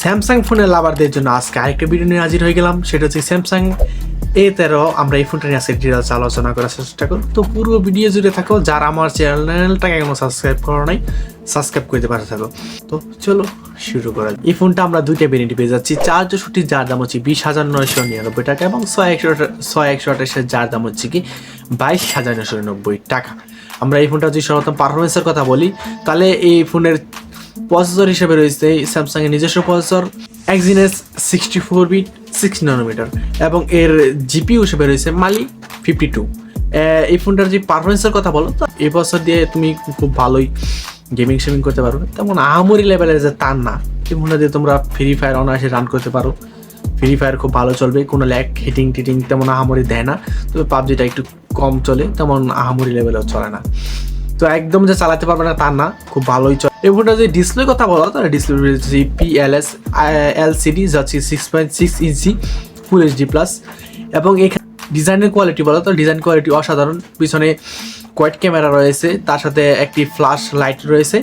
Samsung ফোনের লাভারদের জন্য আজকে আরেকটা ভিডিও নিয়ে হাজির হয়ে গেলাম। সেটা হচ্ছে স্যামসাং এ তেরো আমরা এই ফোনটা নিয়ে আজকে ডিটেলস আলোচনা করার চেষ্টা করব। তো পুরো ভিডিও জুড়ে থাকো। যারা আমার চ্যানেলটাকে এখনও সাবস্ক্রাইব করো নাই সাবস্ক্রাইব করতে পারে থাকো। তো চলো শুরু করা। এই ফোনটা আমরা দুইটা ভেরিয়েন্ট পেয়ে যাচ্ছি। চার চৌষট্টি যার দাম হচ্ছে বিশ হাজার নয়শো নিরানব্বই টাকা এবং ছয় একশো ছয় একশো আঠাশের যার দাম হচ্ছে কি বাইশ হাজার নশো নিরানব্বই টাকা। আমরা এই ফোনটা যদি সর্বোত্তম পারফরমেন্সের কথা বলি, তাহলে এই ফোনের প্রসেসর হিসেবে রয়েছে স্যামসাং এর নিজস্ব processor Exynos sixty four bit six nanometre এবং এর জিপিউ হিসেবে রয়েছে মালি ফিফটি টু এই ফোনটার যে পারফরমেন্সের কথা বলো, তো এই বছর দিয়ে তুমি খুব ভালোই গেমিং শেমিং করতে পারো। তেমন আহামরি লেভেলের যে তার না। এই ফোনটা দিয়ে তোমরা ফ্রি ফায়ার অনায়াসে রান করতে পারো। ফ্রি ফায়ার খুব ভালো চলবে, কোনো ল্যাক হিটিং টিটিং তেমন আহামরি দেয় না। তবে পাবজিটা একটু কম চলে, তেমন আহামরি লেভেলেও চলে না। তো একদম যে চালাতে পারবে না তা না, খুব ভালোই চলে। এই ফোনটা যদি ডিসপ্লে কথা বলো, তাহলে ডিসপ্লে রয়েছে পিএলএস এলসিডি যাচ্ছে six point six inch full HD plus এবং এখানে ডিজাইনের কোয়ালিটি বলো তো ডিজাইন কোয়ালিটি অসাধারণ। পিছনে কোয়াইট ক্যামেরা রয়েছে, তার সাথে একটি ফ্ল্যাশ লাইট রয়েছে।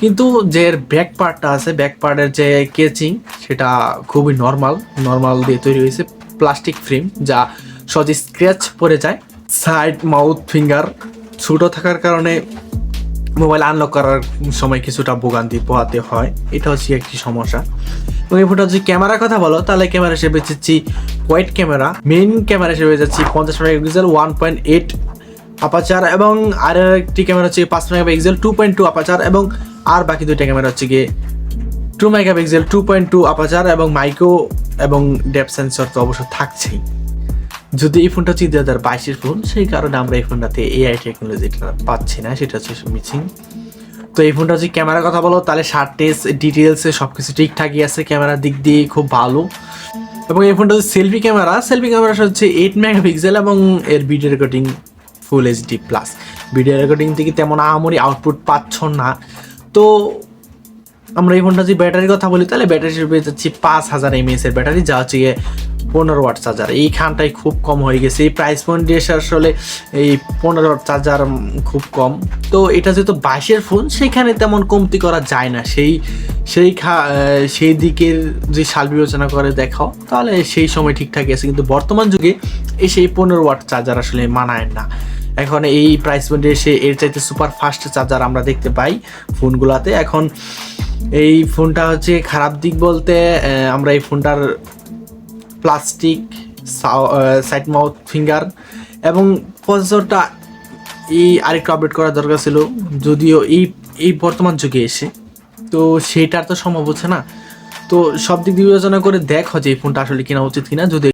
কিন্তু যে ব্যাক পার্টটা আছে ব্যাক পার্টের যে কেচিং সেটা খুবই নর্মাল নর্মাল দিয়ে তৈরি হয়েছে প্লাস্টিক ফ্রেম যা সহজে স্ক্র্যাচ পড়ে যায়। সাইড মাউথ ফিঙ্গার ছোটো থাকার কারণে মোবাইল আনলক করার সময় কিছুটা ভোগান্তি পোহাতে হয়। এটা হচ্ছে একটি সমস্যা। এবং এই ফোনটা যদি ক্যামেরার কথা বলো, তাহলে ক্যামেরা হিসেবে যাচ্ছি হোয়াইট ক্যামেরা মেইন ক্যামেরা হিসেবে যাচ্ছি পঞ্চাশ megapixel one point eight aperture এবং আর একটি ক্যামেরা হচ্ছে পাঁচ megapixel two point two aperture এবং আর বাকি দুইটা ক্যামেরা হচ্ছে গিয়ে two megapixel two point two aperture এবং মাইক্রো এবং ডেপ সেন্সর তো অবশ্য থাকছেই। যদি এই ফোনটা হচ্ছে দুই হাজার বাইশের ফোন সেই কারণে আমরা এই ফোনটাতে এআই টেকনোলজিটা পাচ্ছি না, সেটা হচ্ছে মিসিং তো এই ফোনটা যদি ক্যামেরার কথা বলো, তাহলে শার্ট টেস্ট ডিটেলসে সব কিছু ঠিকঠাকই আছে, ক্যামেরার দিক দিয়ে খুব ভালো। এবং এই ফোনটা হচ্ছে সেলফি ক্যামেরা সেলফি ক্যামেরা হচ্ছে এইট মেগাপিক্সেল এবং এর video recording full HD plus video recording থেকে তেমন আহামরি আউটপুট পাচ্ছ না। তো আমরা এই ফোনটা যদি ব্যাটারির কথা বলি, তাহলে ব্যাটারি হিসেবে যাচ্ছি পাঁচ হাজার এমএএস এর ব্যাটারি, যা হচ্ছে পনেরো ওয়াট চার্জার। এই এইখানটাই খুব কম হয়ে গেছে। এই প্রাইস পয়েন্ট দিয়ে আসলে এই পনেরো ওয়াট চার্জার খুব কম। তো এটা যেহেতু বাইশের ফোন সেখানে তেমন কমতি করা যায় না। সেই সেই খা- সেই দিকের যে সাল বিবেচনা করে দেখাও, তাহলে সেই সময় ঠিকঠাক আছে। কিন্তু বর্তমান যুগে এই সেই পনেরো ওয়াট চার্জার আসলে মানায় না। এখন এই প্রাইস পয়েন্টে এসে এর চাইতে সুপার ফাস্ট চার্জার আমরা দেখতে পাই ফোনগুলোতে। এখন এই ফোনটা হচ্ছে খারাপ দিক বলতে আমরা এই ফোনটার প্লাস্টিক সাইড মাউথ ফিঙ্গার এবং প্রসেসরটা এই আরেকটু আপডেট করার দরকার ছিল, যদিও এই এই বর্তমান যুগে এসে। তো সেটার তো সম্ভব হচ্ছে না। তো সব দিক বিবেচনা করে দেখো যে এই ফোনটা আসলে কেনা উচিত কিনা, যদি